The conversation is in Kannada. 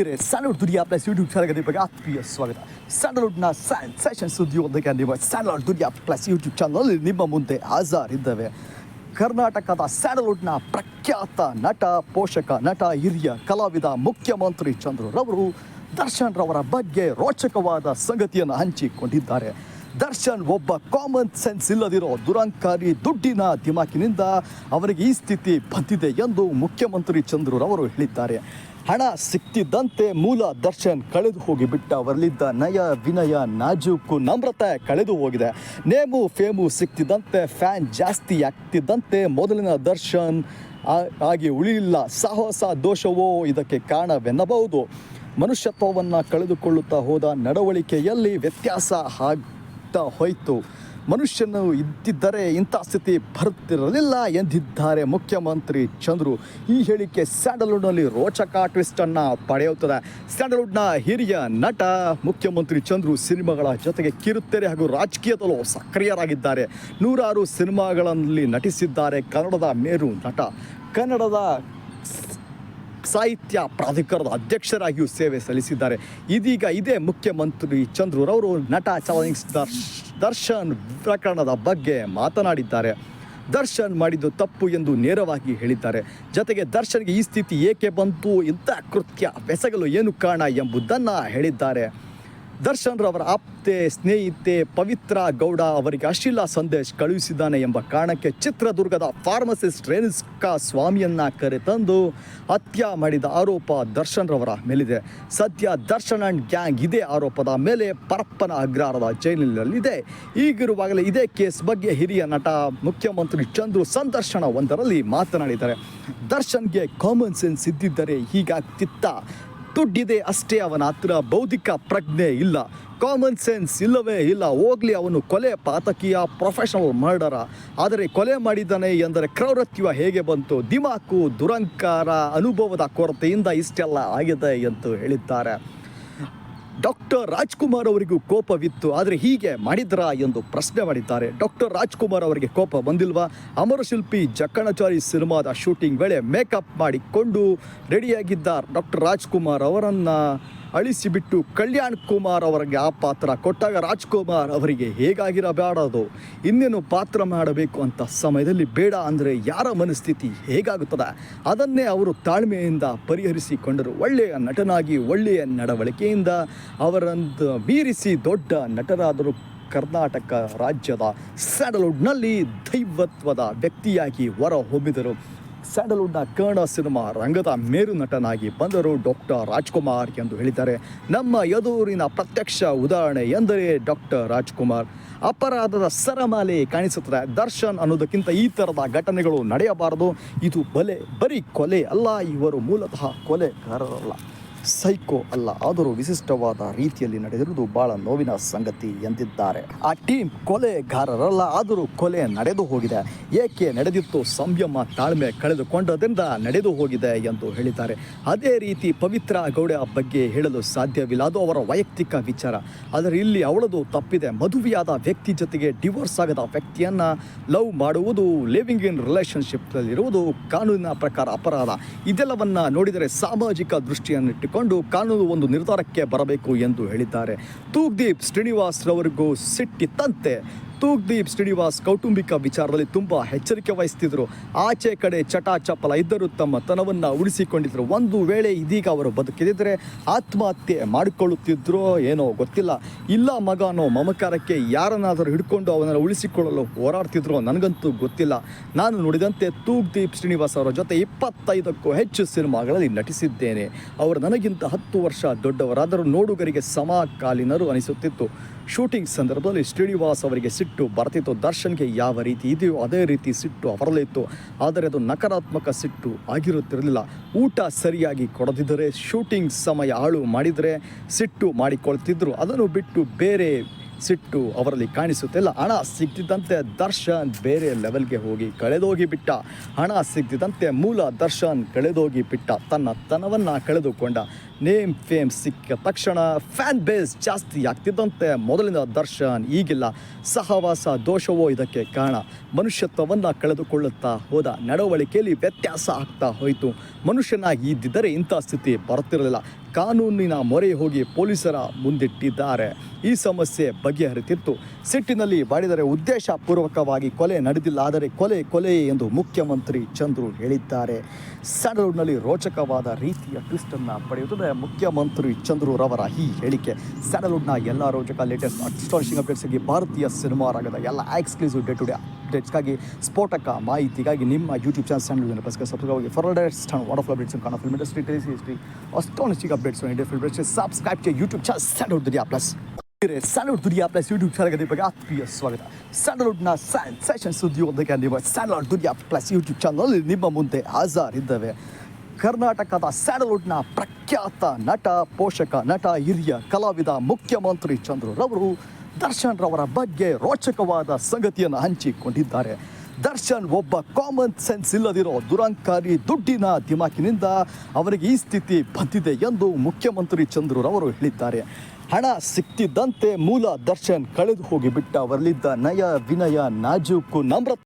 ಸ್ಯಾಂಡಲ್ವುಡ್ ದುನಿಯಾ ಪ್ಲಸ್ ಯೂಟ್ಯೂಬ್ ಚಾನಲ್ಗೆ ಆತ್ಮೀಯ ಸ್ವಾಗತ. ಸ್ಯಾಂಡಲ್ವುಡ್ನ ಸೆಷನ್ ಸುದ್ದಿಯೊಂದಿಗೆ ನಿಮ್ಮ Sandalwood Duniya plus YouTube channel ನಿಮ್ಮ ಮುಂದೆ ಹಾಜರಿದ್ದೇವೆ ಕರ್ನಾಟಕದ ಸ್ಯಾಂಡಲ್ವುಡ್ನ ಪ್ರಖ್ಯಾತ ನಟ, ಪೋಷಕ, ನಟ, ಹಿರಿಯ ಕಲಾವಿದ, ಮುಖ್ಯಮಂತ್ರಿ ಚಂದ್ರರವರು ದರ್ಶನ್ ರವರ ಬಗ್ಗೆ ರೋಚಕವಾದ ಸಂಗತಿಯನ್ನು ಹಂಚಿಕೊಂಡಿದ್ದಾರೆ. ದರ್ಶನ್ ಒಬ್ಬ ಕಾಮನ್ ಸೆನ್ಸ್ ಇಲ್ಲದಿರೋ ದುರಂಕಾರಿ ದುಡ್ಡಿನ ದಿಮಾಕಿನಿಂದ ಅವರಿಗೆ ಈ ಸ್ಥಿತಿ ಬಂದಿದೆ ಎಂದು ಮುಖ್ಯಮಂತ್ರಿ ಚಂದ್ರರವರು ಹೇಳಿದ್ದಾರೆ. ಹಣ ಸಿಕ್ತಿದ್ದಂತೆ ಮೂಲ ದರ್ಶನ್ ಕಳೆದು ಹೋಗಿಬಿಟ್ಟ ಅವರಲ್ಲಿದ್ದ ನಯ ವಿನಯ ನಾಜೂಕು ನಮ್ರತೆ ಕಳೆದು ಹೋಗಿದೆ. ನೇಮು, ಫೇಮು ಸಿಕ್ತಿದ್ದಂತೆ, ಫ್ಯಾನ್ ಜಾಸ್ತಿ ಆಗ್ತಿದ್ದಂತೆ ಮೊದಲಿನ ದರ್ಶನ್ ಆಗಿ ಉಳಿಯಿಲ್ಲ ಸಾಹಸ, ದೋಷವೋ ಇದಕ್ಕೆ ಕಾರಣವೆನ್ನಬಹುದು. ಮನುಷ್ಯತ್ವವನ್ನು ಕಳೆದುಕೊಳ್ಳುತ್ತಾ ಹೋದ ನಡವಳಿಕೆಯಲ್ಲಿ ವ್ಯತ್ಯಾಸ ಆಗ್ತಾ ಹೋಯಿತು. ಮನುಷ್ಯನು ಇದ್ದಿದ್ದರೆ ಇಂಥ ಸ್ಥಿತಿ ಬರುತ್ತಿರಲಿಲ್ಲ ಎಂದಿದ್ದಾರೆ ಮುಖ್ಯಮಂತ್ರಿ ಚಂದ್ರು. ಈ ಹೇಳಿಕೆ ಸ್ಯಾಂಡಲ್ವುಡ್ನಲ್ಲಿ ರೋಚಕ ಟ್ವಿಸ್ಟನ್ನು ಪಡೆಯುತ್ತದೆ. ಸ್ಯಾಂಡಲ್ವುಡ್ನ ಹಿರಿಯ ನಟ, ಮುಖ್ಯಮಂತ್ರಿ ಚಂದ್ರು ಸಿನಿಮಾಗಳ ಜೊತೆಗೆ ಕಿರುತೆರೆ ಹಾಗೂ ರಾಜಕೀಯದಲ್ಲೂ ಸಕ್ರಿಯರಾಗಿದ್ದಾರೆ. ನೂರಾರು ಸಿನಿಮಾಗಳಲ್ಲಿ ನಟಿಸಿದ್ದಾರೆ ಕನ್ನಡದ ಮೇರು ನಟ. ಕನ್ನಡದ ಸಾಹಿತ್ಯ ಪ್ರಾಧಿಕಾರದ ಅಧ್ಯಕ್ಷರಾಗಿಯೂ ಸೇವೆ ಸಲ್ಲಿಸಿದ್ದಾರೆ. ಇದೀಗ ಇದೇ ಮುಖ್ಯಮಂತ್ರಿ ಚಂದ್ರು ರವರು ನಟ ಚಾಲೆಂಜ್ ದರ್ಶನ್ ಪ್ರಕರಣದ ಬಗ್ಗೆ ಮಾತನಾಡಿದ್ದಾರೆ. ದರ್ಶನ್ ಮಾಡಿದ್ದು ತಪ್ಪು ಎಂದು ನೇರವಾಗಿ ಹೇಳಿದ್ದಾರೆ. ಜೊತೆಗೆ ದರ್ಶನ್ಗೆ ಈ ಸ್ಥಿತಿ ಏಕೆ ಬಂತು, ಇಂಥ ಕೃತ್ಯ, ಬೆಸಗಲು ಏನು ಕಾರಣ ಎಂಬುದನ್ನು ಹೇಳಿದ್ದಾರೆ. ದರ್ಶನ್ ರವರ ಆಪ್ತೆ, ಸ್ನೇಹಿತೆ ಪವಿತ್ರ ಗೌಡ ಅವರಿಗೆ ಅಶ್ಲೀಲ ಸಂದೇಶ್ ಕಳುಹಿಸಿದ್ದಾನೆ ಎಂಬ ಕಾರಣಕ್ಕೆ ಚಿತ್ರದುರ್ಗದ ಫಾರ್ಮಸಿಸ್ಟ್ ರೇಣುಕಾ ಸ್ವಾಮಿಯನ್ನ ಕರೆತಂದು ಹತ್ಯೆ ಮಾಡಿದ ಆರೋಪ ದರ್ಶನ್ ರವರ ಮೇಲಿದೆ. ಸದ್ಯ ದರ್ಶನ್ ಅಂಡ್ ಗ್ಯಾಂಗ್ ಇದೇ ಆರೋಪದ ಮೇಲೆ ಪರಪ್ಪನ ಅಗ್ರಹಾರದ ಜೈಲಿನಲ್ಲಿದೆ. ಈಗಿರುವಾಗಲೇ ಇದೇ ಕೇಸ್ ಬಗ್ಗೆ ಹಿರಿಯ ನಟ ಮುಖ್ಯಮಂತ್ರಿ ಚಂದ್ರು ಸಂದರ್ಶನ ಒಂದರಲ್ಲಿ ಮಾತನಾಡಿದ್ದಾರೆ. ದರ್ಶನ್ಗೆ ಕಾಮನ್ ಸೆನ್ಸ್ ಇದ್ದಿದ್ದರೆ ಹೀಗಾಗ್ತಿತ್ತ? ದುಡ್ಡಿದೆ ಅಷ್ಟೇ ಅವನ ಹತ್ರ, ಬೌದ್ಧಿಕ ಪ್ರಜ್ಞೆ ಇಲ್ಲ. ಕಾಮನ್ ಸೆನ್ಸ್ ಇಲ್ಲವೇ ಇಲ್ಲ. ಹೋಗ್ಲಿ, ಅವನು ಕೊಲೆ ಪಾತಕೀಯ ಪ್ರೊಫೆಷನಲ್ ಮರ್ಡರ ಆದರೆ ಕೊಲೆ ಮಾಡಿದ್ದಾನೆ ಎಂದರೆ ಕ್ರೌರತ್ವ ಹೇಗೆ ಬಂತು? ದಿಮಾಕು ದುರಂಕಾರ ಅನುಭವದ ಕೊರತೆಯಿಂದ ಇಷ್ಟೆಲ್ಲ ಆಗಿದೆ ಎಂದು ಹೇಳಿದ್ದಾರೆ. ಡಾಕ್ಟರ್ ರಾಜ್ಕುಮಾರ್ ಅವರಿಗೂ ಕೋಪವಿತ್ತು, ಆದರೆ ಹೀಗೆ ಮಾಡಿದ್ರಾ ಎಂದು ಪ್ರಶ್ನೆ ಮಾಡಿದ್ದಾರೆ. ಡಾಕ್ಟರ್ ರಾಜ್ಕುಮಾರ್ ಅವರಿಗೆ ಕೋಪ ಬಂದಿಲ್ವಾ? ಅಮರಶಿಲ್ಪಿ ಜಕ್ಕಣಚಾರಿ ಸಿನಿಮಾದ ಶೂಟಿಂಗ್ ವೇಳೆ ಮೇಕಪ್ ಮಾಡಿಕೊಂಡು ರೆಡಿಯಾಗಿದ್ದ ಡಾಕ್ಟರ್ ರಾಜ್ಕುಮಾರ್ ಅವರನ್ನು. ಅಳಿಸಿಬಿಟ್ಟು ಕಲ್ಯಾಣ್ ಕುಮಾರ್ ಅವರಿಗೆ ಆ ಪಾತ್ರ ಕೊಟ್ಟಾಗ ರಾಜ್ಕುಮಾರ್ ಅವರಿಗೆ ಹೇಗಾಗಿರಬೇಡದು ಇನ್ನೇನು ಪಾತ್ರ ಮಾಡಬೇಕು ಅಂತ ಸಮಯದಲ್ಲಿ ಬೇಡ ಅಂದರೆ ಯಾರ ಮನಸ್ಥಿತಿ ಹೇಗಾಗುತ್ತದೆ? ಅದನ್ನೇ ಅವರು ತಾಳ್ಮೆಯಿಂದ ಪರಿಹರಿಸಿಕೊಂಡರು. ಒಳ್ಳೆಯ ನಟನಾಗಿ, ಒಳ್ಳೆಯ ನಡವಳಿಕೆಯಿಂದ ಅವರನ್ನು ಮೀರಿಸಿ ದೊಡ್ಡ ನಟರಾದರು ಕರ್ನಾಟಕ ರಾಜ್ಯದ ಸ್ಯಾಂಡಲ್ವುಡ್ನಲ್ಲಿ ದೈವತ್ವದ ವ್ಯಕ್ತಿಯಾಗಿ ಹೊರ ಹೊಮ್ಮಿದರು ಸ್ಯಾಂಡಲ್ವುಡ್ನ ಕನ್ನಡ ಸಿನಿಮಾ ರಂಗದ ಮೇರು ನಟನಾಗಿ ಬಂದರು ಡಾಕ್ಟರ್ ರಾಜ್ಕುಮಾರ್ ಎಂದು ಹೇಳಿದ್ದಾರೆ. ನಮ್ಮ ಎದುರಿನ ಪ್ರತ್ಯಕ್ಷ ಉದಾಹರಣೆ ಎಂದರೆ ಡಾಕ್ಟರ್ ರಾಜ್ಕುಮಾರ್. ಅಪರಾಧದ ಸರಮಾಲೆ ಕಾಣಿಸುತ್ತದೆ. ದರ್ಶನ್ ಅನ್ನೋದಕ್ಕಿಂತ ಈ ಥರದ ಘಟನೆಗಳು ನಡೆಯಬಾರದು. ಇದು ಬಲೆ, ಬರೀ ಕೊಲೆ ಅಲ್ಲ, ಇವರು ಮೂಲತಃ ಕೊಲೆಗಾರರಲ್ಲ. ಸೈಕೋ ಅಲ್ಲ, ಆದರೂ ವಿಶಿಷ್ಟವಾದ ರೀತಿಯಲ್ಲಿ ನಡೆದಿರುವುದು ಬಹಳ ನೋವಿನ ಸಂಗತಿ ಎಂದಿದ್ದಾರೆ. ಆ ಟೀಮ್ ಕೊಲೆಗಾರರಲ್ಲ, ಆದರೂ ಕೊಲೆ ನಡೆದು ಹೋಗಿದೆ. ಏಕೆ ನಡೆದಿತ್ತು ಸಂಯಮ ತಾಳ್ಮೆ ಕಳೆದುಕೊಂಡದ್ರಿಂದ ನಡೆದು ಹೋಗಿದೆ ಎಂದು ಹೇಳಿದ್ದಾರೆ. ಅದೇ ರೀತಿ ಪವಿತ್ರ ಗೌಡ ಬಗ್ಗೆ ಹೇಳಲು ಸಾಧ್ಯವಿಲ್ಲ. ಅದು ಅವರ ವೈಯಕ್ತಿಕ ವಿಚಾರ. ಆದರೆ ಇಲ್ಲಿ ಅವಳದು ತಪ್ಪಿದೆ. ಮದುವೆಯಾದ ವ್ಯಕ್ತಿ ಜೊತೆಗೆ ಡಿವೋರ್ಸ್ ಆಗದ ವ್ಯಕ್ತಿಯನ್ನ ಲವ್ ಮಾಡುವುದು, ಲಿವಿಂಗ್ ಇನ್ ರಿಲೇಶನ್ಶಿಪ್ನಲ್ಲಿರುವುದು ಕಾನೂನಿನ ಪ್ರಕಾರ ಅಪರಾಧ. ಇದೆಲ್ಲವನ್ನ ನೋಡಿದರೆ ಸಾಮಾಜಿಕ ದೃಷ್ಟಿಯನ್ನಿಟ್ಟುಕೊಂಡು ಕಾನೂನು ಒಂದು ನಿರ್ಧಾರಕ್ಕೆ ಬರಬೇಕು ಎಂದು ಹೇಳಿದ್ದಾರೆ. ತೂಗ್ದೀಪ್ ಶ್ರೀನಿವಾಸ್ ರವರಿಗೂ ಸಿಟ್ಟಿತ್ತಂತೆ ತೂಗ್ದೀಪ್ ಶ್ರೀನಿವಾಸ್ ಕೌಟುಂಬಿಕ ವಿಚಾರದಲ್ಲಿ ತುಂಬ ಎಚ್ಚರಿಕೆ ವಹಿಸ್ತಿದ್ರು. ಆಚೆ ಕಡೆ ಚಟ ಚಪಲ ಇದ್ದರೂ ತಮ್ಮ ತನವನ್ನು ಉಳಿಸಿಕೊಂಡಿದ್ರು. ಒಂದು ವೇಳೆ ಇದೀಗ ಅವರು ಬದುಕಿದಿದ್ದರೆ ಆತ್ಮಹತ್ಯೆ ಮಾಡಿಕೊಳ್ಳುತ್ತಿದ್ರೋ ಏನೋ ಗೊತ್ತಿಲ್ಲ. ಇಲ್ಲ ಮಗನೋ ಮಮಕಾರಕ್ಕೆ ಯಾರನ್ನಾದರೂ ಹಿಡ್ಕೊಂಡು ಅವನನ್ನು ಉಳಿಸಿಕೊಳ್ಳಲು ಹೋರಾಡ್ತಿದ್ರು ನನಗಂತೂ ಗೊತ್ತಿಲ್ಲ. ನಾನು ನೋಡಿದಂತೆ ತೂಗ್ದೀಪ್ ಶ್ರೀನಿವಾಸ್ ಅವರ ಜೊತೆ ಇಪ್ಪತ್ತೈದಕ್ಕೂ ಹೆಚ್ಚು ಸಿನಿಮಾಗಳಲ್ಲಿ ನಟಿಸಿದ್ದೇನೆ. ಅವರು ನನಗಿಂತ ಹತ್ತು ವರ್ಷ ದೊಡ್ಡವರಾದರೂ ನೋಡುಗರಿಗೆ ಸಮಕಾಲೀನರು ಅನಿಸುತ್ತಿತ್ತು. ಶೂಟಿಂಗ್ ಸಂದರ್ಭದಲ್ಲಿ ಶ್ರೀನಿವಾಸ್ ಅವರಿಗೆ ಸಿಟ್ಟು ಬರ್ತಿತ್ತು ದರ್ಶನ್ಗೆ ಯಾವ ರೀತಿ ಇದೆಯೋ ಅದೇ ರೀತಿ ಸಿಟ್ಟು ಅವರಲ್ಲಿತ್ತು ಆದರೆ ಅದು ನಕಾರಾತ್ಮಕ ಸಿಟ್ಟು ಆಗಿರುತ್ತಿರಲಿಲ್ಲ. ಊಟ ಸರಿಯಾಗಿ ಕೊಡದಿದ್ದರೆ, ಶೂಟಿಂಗ್ ಸಮಯ ಹಾಳು ಮಾಡಿದರೆ ಸಿಟ್ಟು ಮಾಡಿಕೊಳ್ತಿದ್ರು. ಅದನ್ನು ಬಿಟ್ಟು ಬೇರೆ ಸಿಟ್ಟು ಅವರಲ್ಲಿ ಕಾಣಿಸುತ್ತಿಲ್ಲ. ಹಣ ಸಿಗ್ತಿದ್ದಂತೆ ದರ್ಶನ್ ಬೇರೆ ಲೆವೆಲ್ಗೆ ಹೋಗಿ ಕಳೆದೋಗಿ ಬಿಟ್ಟ ಹಣ ಸಿಗ್ತಿದ್ದಂತೆ ಮೂಲ ದರ್ಶನ್ ಕಳೆದೋಗಿ ಬಿಟ್ಟ ತನ್ನ ತನವನ್ನು ಕಳೆದುಕೊಂಡ. ನೇಮ್, ಫೇಮ್ ಸಿಕ್ಕ ತಕ್ಷಣ ಫ್ಯಾನ್ ಬೇಸ್ ಜಾಸ್ತಿ ಆಗ್ತಿದ್ದಂತೆ ಮೊದಲಿನ ದರ್ಶನ್ ಈಗಿಲ್ಲ. ಸಹವಾಸ, ದೋಷವೋ ಇದಕ್ಕೆ ಕಾರಣ. ಮನುಷ್ಯತ್ವವನ್ನು ಕಳೆದುಕೊಳ್ಳುತ್ತಾ ಹೋದ ನಡವಳಿಕೆಯಲ್ಲಿ ವ್ಯತ್ಯಾಸ ಆಗ್ತಾ ಹೋಯಿತು. ಮನುಷ್ಯನಾಗಿ ಇದ್ದಿದ್ದರೆ ಇಂಥ ಸ್ಥಿತಿ ಬರುತ್ತಿರಲಿಲ್ಲ. ಕಾನೂನಿನ ಮೊರೆ ಹೋಗಿ ಪೊಲೀಸರ ಮುಂದಿಟ್ಟಿದ್ದಾರೆ. ಈ ಸಮಸ್ಯೆ ಬಗೆಹರಿತಿತ್ತು. ಸಿಟ್ಟಿನಲ್ಲಿ ಬಾಡಿದರೆ ಉದ್ದೇಶಪೂರ್ವಕವಾಗಿ ಕೊಲೆ ನಡೆದಿಲ್ಲ, ಆದರೆ ಕೊಲೆ ಕೊಲೆ ಎಂದು ಮುಖ್ಯಮಂತ್ರಿ ಚಂದ್ರು ಹೇಳಿದ್ದಾರೆ. ಸ್ಯಾಂಡಲ್ವುಡ್ನಲ್ಲಿ ರೋಚಕವಾದ ರೀತಿಯ ಟ್ವಿಸ್ಟನ್ನು ಪಡೆಯುತ್ತದೆ ಮುಖ್ಯಮಂತ್ರಿ ಚಂದ್ರು ರವರ ಈ ಹೇಳಿಕೆ. ಸ್ಯಾಂಡಲ್ವುಡ್ನ ಎಲ್ಲ ರೋಚಕ ಲೇಟೆಸ್ಟ್ ಅಸ್ಟಾಲಿಶಿಂಗ್ ಅಪ್ಡೇಟ್ಸ್ಗೆ ಭಾರತೀಯ ಸಿನಿಮಾ ರಂಗದ ಎಲ್ಲ ಎಕ್ಸ್ಕ್ಲೂಸಿವ್ ಡೇ ಟು ಡೇ ಅಪ್ಡೇಟ್ಸ್ಗಾಗಿ ಸ್ಫೋಟಕ ಮಾಹಿತಿಗಾಗಿ ನಿಮ್ಮ YouTube channel sandal plus subscribe ಆಗಿ ಫಾರ್ ವಾಟ್ ಆಫ್ ಅಪ್ಡೇಟ್ಸ್ ಕಾಣ film industry ಟೆಲಿಸಿ history astonishing updates India film industry subscribe to YouTube channel Sandalwood Diya plus Sandalwood ದುರಿಯಾ ಪ್ಲಸ್ ಯೂಟ್ಯೂಬ್ ಚಾನಲ್ಗೆ ಬಗ್ಗೆ ಆತ್ಮೀಯ ಸ್ವಾಗತ. ಸ್ಯಾಂಡಲ್ವುಡ್ನ ಸೆಷನ್ ಒಂದಕ್ಕೆ ನಿಮ್ಮ ಸ್ಯಾಂಡಲ್ವುಡ್ ದುರಿಯಾ ಪ್ಲಸ್ ಯೂಟ್ಯೂಬ್ ಚಾನಲ್ ನಿಮ್ಮ ಮುಂದೆ ಹಾಜರಿದ್ದೇವೆ. ಕರ್ನಾಟಕದ ಸ್ಯಾಂಡಲ್ವುಡ್ನ ಪ್ರಖ್ಯಾತ ನಟ, ಪೋಷಕ, ನಟ, ಹಿರಿಯ ಕಲಾವಿದ, ಮುಖ್ಯಮಂತ್ರಿ ಚಂದ್ರು ರವರು ದರ್ಶನ್ ರವರ ಬಗ್ಗೆ ರೋಚಕವಾದ ಸಂಗತಿಯನ್ನು ಹಂಚಿಕೊಂಡಿದ್ದಾರೆ. ದರ್ಶನ್ ಒಬ್ಬ ಕಾಮನ್ ಸೆನ್ಸ್ ಇಲ್ಲದಿರೋ ದುರಂಕಾರಿ ದುಡ್ಡಿನ ದಿಮಾಕಿನಿಂದ ಅವರಿಗೆ ಈ ಸ್ಥಿತಿ ಬಂದಿದೆ ಎಂದು ಮುಖ್ಯಮಂತ್ರಿ ಚಂದ್ರರವರು ಹೇಳಿದ್ದಾರೆ. ಹಣ ಸಿಕ್ತಿದ್ದಂತೆ ಮೂಲ ದರ್ಶನ್ ಕಳೆದು ಹೋಗಿಬಿಟ್ಟ ಅವರಲ್ಲಿದ್ದ ನಯ ವಿನಯ ನಾಜೂಕು ನಮ್ರತೆ